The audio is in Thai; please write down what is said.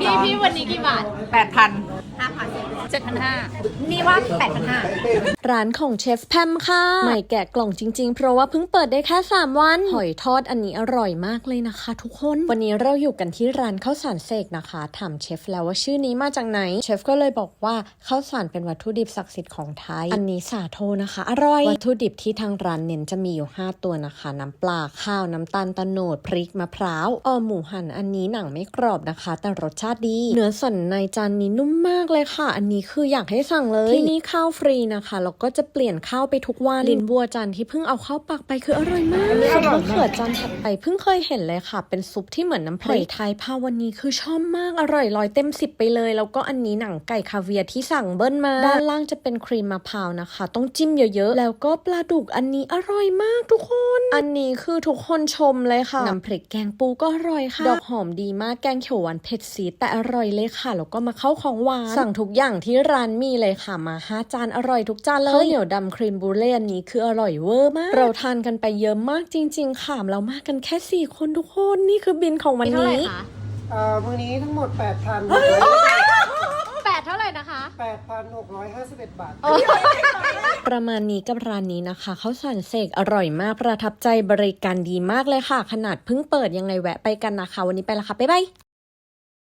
พี่พี่วันนี้กี่บาท แปดพันห้าพัน เจ็ดพันห้านี่ว่าแปดพันห้าร้านของเชฟแพมค่ะ ใหม่แกะกล่องจริง ๆ เพราะว่าเพิ่งเปิดได้แค่ 3 วัน หอยทอดอันนี้อร่อยมากเลยนะคะ ทุกคน วันนี้เราอยู่กันที่ร้านข้าวสารเสกนะคะ ถามเชฟแล้วว่าชื่อนี้มาจากไหน เชฟก็เลยบอกว่าข้าวสารเป็นวัตถุดิบศักดิ์สิทธิ์ของไทย อันนี้สาโทนะคะ อร่อย วัตถุดิบที่ทางร้านเน้นจะมีอยู่ 5 ตัวนะคะ น้ำปลา ข้าว น้ำตาลตะโนด พริก มะพร้าวออหมูหัน อันนี้หนังไม่กรอบนะคะ แต่รสชาติดี เนื้อสันในจานนี้นุ่มมากเลยค่ะ อันนี้คืออยากให้สั่งเลยที่นี่ข้าวฟรีนะคะแล้วก็จะเปลี่ยนข้าวไปทุกวันลินบัวจานที่เพิ่งเอาเข้าปากไปคืออร่อยมากซุปมะเขือจานถัดไปเพิ่งเคยเห็นเลยค่ะ เป็นซุปที่เหมือนน้ำพริกไทยพาวันนี้คือชอบมากอร่อยร้อยเต็มสิบไปเลยแล้วก็อันนี้หนังไก่คาเวียร์ที่สั่งเบิ้ลมา ด้านล่างจะเป็นครีมมะพร้าวนะคะ ต้องจิ้มเยอะๆ แล้วก็ปลาดุกอันนี้อร่อยมากทุกคน อันนี้คือทุกคนชมเลยค่ะน้ำพริกแกงปูก็อร่อยค่ะ ดอกหอมดีมากแกงเขียวหวานเผ็ดสีดแต่อร่อยเลยค่ะแล้วก็มาเข้าของหวานสั่งทุกอย่างที่ร้านมีเลยค่ะมาห้าจานอร่อยทุกจานเลยข้าวเหนียวดำครีมบูเล่อันนี้คืออร่อยเวอร์มาก เราทานกันไปเยอะมากจริง ๆ ค่ะเรามากันแค่สี่คนทุกคนนี่คือบินของวันเท่าไหร่นี้คะเอ่อมื้อนี้ทั้งหมด8,000 แปดเท่าไหร่นะคะ 8,651 บาท ประมาณนี้กับร้านนี้นะคะข้าวสารเสกอร่อยมากประทับใจบริการดีมากเลยค่ะ ขนาดเพิ่งเปิดยังไงแวะไปกันนะคะ วันนี้ไปละค่ะ บ๊ายบาย